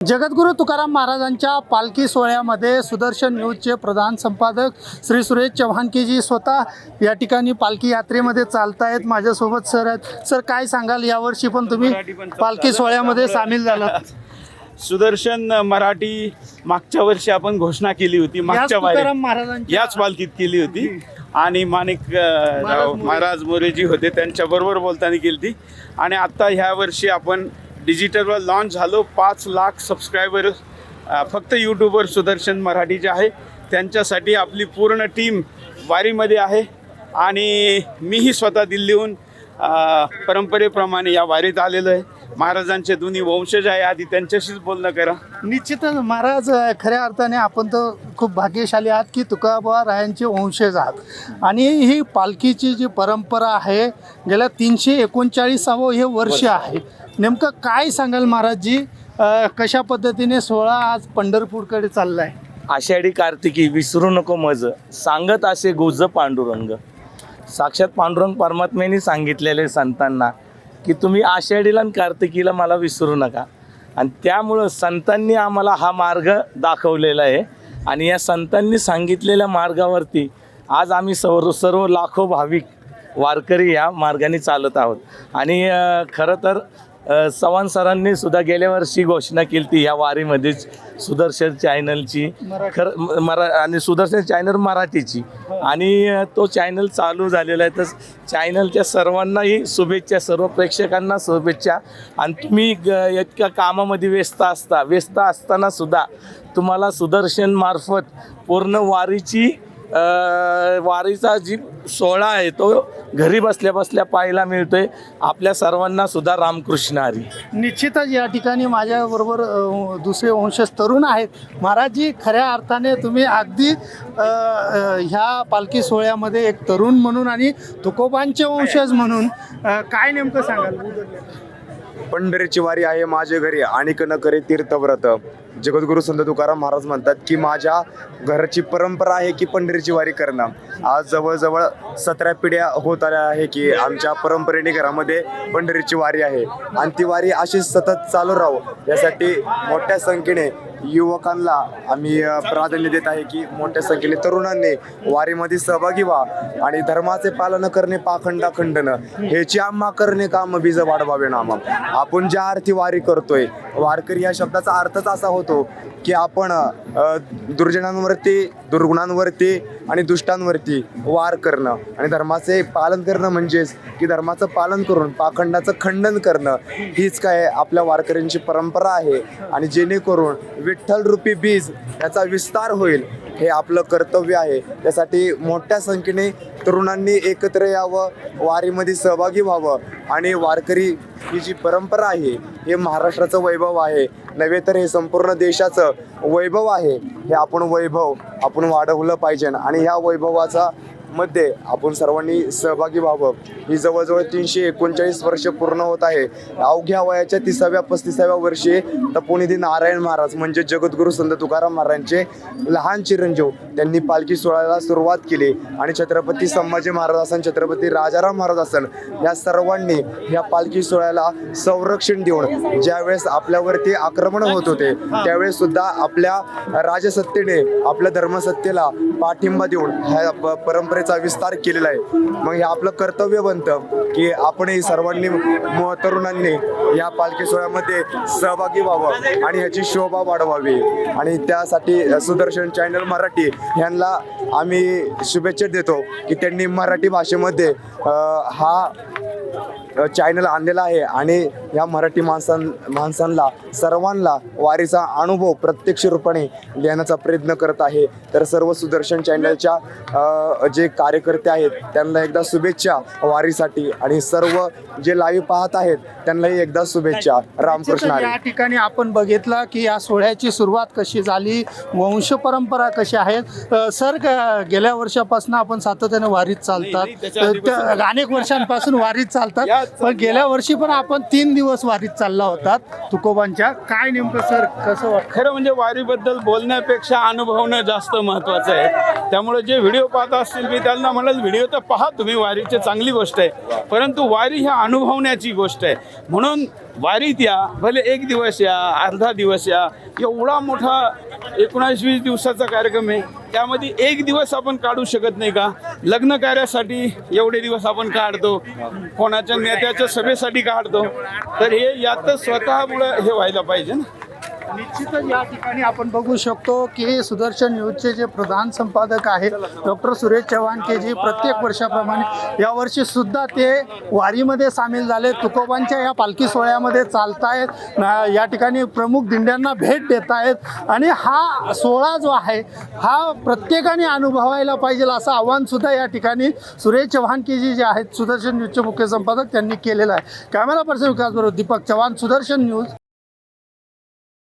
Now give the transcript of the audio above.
जगद्गुरू तुकाराम महाराजांच्या पालखी सोहळ्यामध्ये सुदर्शन न्यूजचे प्रधान संपादक श्री सुरेश चव्हाणकेजी स्वतः या ठिकाणी पालखी यात्रेमध्ये चालतायत माझ्यासोबत सर आहेत. सर काय सांगाल? यावर्षी पण तुम्ही पालखी सोहळ्यामध्ये सामील झालात. सुदर्शन मराठी मागच्या वर्षी आपण घोषणा केली होती मागच्या महाराजांच्या याच पालखीत केली होती. आणि माणिक. महाराज मोरेजी होते त्यांच्याबरोबर बोलताना केली ती आणि आत्ता ह्या वर्षी आपण डिजिटलवर लॉन्च झालो. पाच लाख सबस्क्रायबर फक्त यूट्यूबवर सुदर्शन मराठीचे आहे त्यांच्यासाठी आपली पूर्ण टीम वारीमध्ये आहे. आणि मीही स्वतः दिल्लीहून परंपरेप्रमाणे या वारीत आलेलो आहे. महाराजांचे दोन्ही वंशज आहे आधी त्यांच्याशीच बोलणं करा. निश्चितच महाराज खऱ्या अर्थाने आपण तर खूप भाग्यशाली आहात की तुकाबा रायांचे वंशज आहात. आणि ही पालखीची जी परंपरा आहे गेल्या तीनशे एकोणचाळीसावं हे वर्ष आहे. नेमकं काय सांगाल महाराजजी? कशा पद्धतीने सोहळा आज पंढरपूरकडे चालला आहे आषाढी कार्तिकी विसरू नको मज. सांगत असे गुज पांडुरंग. साक्षात पांडुरंग परमात्म्याने सांगितलेले संतांना की तुम्ही आषाढीला आणि कार्तिकीला मला विसरू नका. आणि त्यामुळं संतांनी आम्हाला हा मार्ग दाखवलेला आहे. आणि या संतांनी सांगितलेल्या मार्गावरती आज आम्ही सर्व सर्व लाखो भाविक वारकरी या मार्गाने चालत आहोत. आणि खरं तर चव्हाण सरांनी सुद्धा गेल्या वर्षी घोषणा केली ती ह्या वारीमध्येच सुदर्शन चॅनलची. खरं मरा आणि सुदर्शन चॅनल मराठीची. आणि अ, तो चॅनल चालू झालेला आहे. तर चॅनलच्या सर्वांनाही शुभेच्छा सर्व प्रेक्षकांना शुभेच्छा. आणि तुम्ही ग- इतक्या कामामध्ये व्यस्त असता व्यस्त असताना सुद्धा तुम्हाला सुदर्शन मार्फत पूर्ण वारीची वारीचा जी सोहळा आहे तो घरी बसल्या बसल्या पाहायला मिळतोय. आपल्या सर्वांना सुद्धा रामकृष्ण हरी. निश्चितच या ठिकाणी माझ्याबरोबर दुसरे वंशज तरुण आहेत. महाराजजी खऱ्या अर्थाने तुम्ही अगदी ह्या पालखी सोहळ्यामध्ये एक तरुण म्हणून आणि तुकोबांचे वंशज म्हणून काय नेमकं सांगाल? पंढरीची वारी आहे माझे घरी. आणि न करे तीर्थव्रत. जगद्गुरु संत तुकाराम महाराज म्हणतात की माझ्या घराची परंपरा आहे की पंढरीची वारी करणं. आज जवळजवळ सतरा पिढ्या होत आल्या आहे की आमच्या परंपरेने घरामध्ये पंढरीची वारी आहे. आणि ती वारी अशी सतत चालू राहू. यासाठी मोठ्या संख्येने युवकांना आम्ही प्राधान्य देत आहे की मोठ्या संख्येने तरुणांनी वारीमध्ये सहभागी व्हा आणि धर्माचे पालन करणे पाखंडा खंडन ह्याची आम्हा करणे काम बीज वाढवावे नाम. आपण ज्या अर्थी वारी करतोय वारकरी या शब्दाचा अर्थच असा होतो की आपण दुर्जनांवरती दुर्गुणांवरती आणि दुष्टांवरती वार करणं आणि धर्माचे पालन करणं म्हणजेच की धर्माचं पालन करून पाखंडाचं खंडन करणं. हीच काय आपल्या वारकऱ्यांची परंपरा आहे आणि जेणेकरून विठ्ठलरूपी बीज याचा विस्तार होईल हे आपलं कर्तव्य आहे. त्यासाठी मोठ्या संख्येने तरुणांनी एकत्र यावं वारीमध्ये सहभागी व्हावं आणि वारकरी ही जी परंपरा आहे हे महाराष्ट्राचं वैभव आहे. नव्हे तर हे संपूर्ण देशाचं वैभव आहे. हे आपण वैभव आपण वाढवलं पाहिजे आणि ह्या वैभवाचा मध्ये आपण सर्वांनी सहभागी व्हावं. ही जवळजवळ तीनशे एकोणचाळीस वर्ष पूर्ण होत आहे. अवघ्या वयाच्या तिसाव्या पस्तीसाव्या वर्षी तपोनिधी नारायण महाराज म्हणजे जगद्गुरू संत तुकाराम महाराजांचे लहान चिरंजीव त्यांनी पालखी सोहळ्याला सुरुवात केली. आणि छत्रपती संभाजी महाराज असन छत्रपती राजाराम महाराज असन या सर्वांनी या पालखी सोहळ्याला संरक्षण देऊन ज्यावेळेस आपल्यावरती आक्रमण होत होते त्यावेळेस सुद्धा आपल्या राजसत्तेने आपल्या धर्मसत्तेला पाठिंबा देऊन ह्या परंपरे परंपरेचा विस्तार केलेला आहे. मग हे आपलं कर्तव्य बनतं की आपणही सर्वांनी तरुणांनी या पालखी सोहळ्यामध्ये सहभागी व्हावं आणि ह्याची शोभा वाढवावी. आणि त्यासाठी सुदर्शन चॅनल मराठी यांना आम्ही शुभेच्छा देतो की त्यांनी मराठी भाषेमध्ये हा चॅनल आणलेला आहे आणि या मराठी माणसां माणसांना सर्वांना वारीचा अनुभव प्रत्यक्ष रूपाने लिहिण्याचा प्रयत्न करत आहे. तर सर्व सुदर्शन चॅनलच्या जे कार्यकर्ते आहेत त्यांना एकदा शुभेच्छा वारीसाठी आणि सर्व जे लाईव्ह पाहत आहेत त्यांनाही एकदा शुभेच्छा. रामकृष्ण या ठिकाणी आपण बघितलं की या सोहळ्याची सुरुवात कशी झाली वंश परंपरा कशी आहेत? सर गेल्या वर्षापासून आपण सातत्याने वारीत चालतात. अनेक वर्षांपासून वारीत चालतात. पण गेल्या वर्षी पण आपण तीन दिवस वारीत चालला होता तुकोबांच्या. काय नेमकं सर? कसं वाटतं? खरं म्हणजे वारीबद्दल बोलण्यापेक्षा अनुभवणं जास्त महत्त्वाचं आहे. त्यामुळे जे व्हिडिओ पाहत असतील मी त्यांना म्हणाल व्हिडिओ तर पहा तुम्ही वारीची चांगली गोष्ट आहे. परंतु वारी ही अनुभवण्याची गोष्ट आहे. म्हणून वारीत या भले एक दिवस या अर्धा दिवस या एवढा मोठा एकोणास वीस दिवसाचा कार्यक्रम आहे. त्यामध्ये एक दिवस आपण काढू शकत नाही का? लग्न कार्यासाठी एवढे दिवस आपण काढतो. कोणाच्या नेत्याच्या सभेसाठी काढतो. तर हे यातच स्वतःमुळं हे व्हायला पाहिजे ना. निश्चितच या ठिकाणी आपण बघू शकतो की सुदर्शन न्यूजचे जे प्रधान संपादक आहेत डॉक्टर सुरेश चव्हाण के जी प्रत्येक वर्षाप्रमाणे यावर्षी सुद्धा ते वारीमध्ये सामील झाले. तुकोबांच्या या पालखी सोहळ्यामध्ये चालतायत. आहेत या ठिकाणी प्रमुख दिंड्यांना भेट देत आहेत आणि हा सोहळा जो आहे हा प्रत्येकाने अनुभवायला पाहिजे असं आव्हान सुद्धा या ठिकाणी सुरेश चव्हाण के जी जे आहेत सुदर्शन न्यूजचे मुख्य संपादक त्यांनी केलेलं आहे. कॅमेरा पर्सन विकास बरोबर दीपक चव्हाण सुदर्शन न्यूज.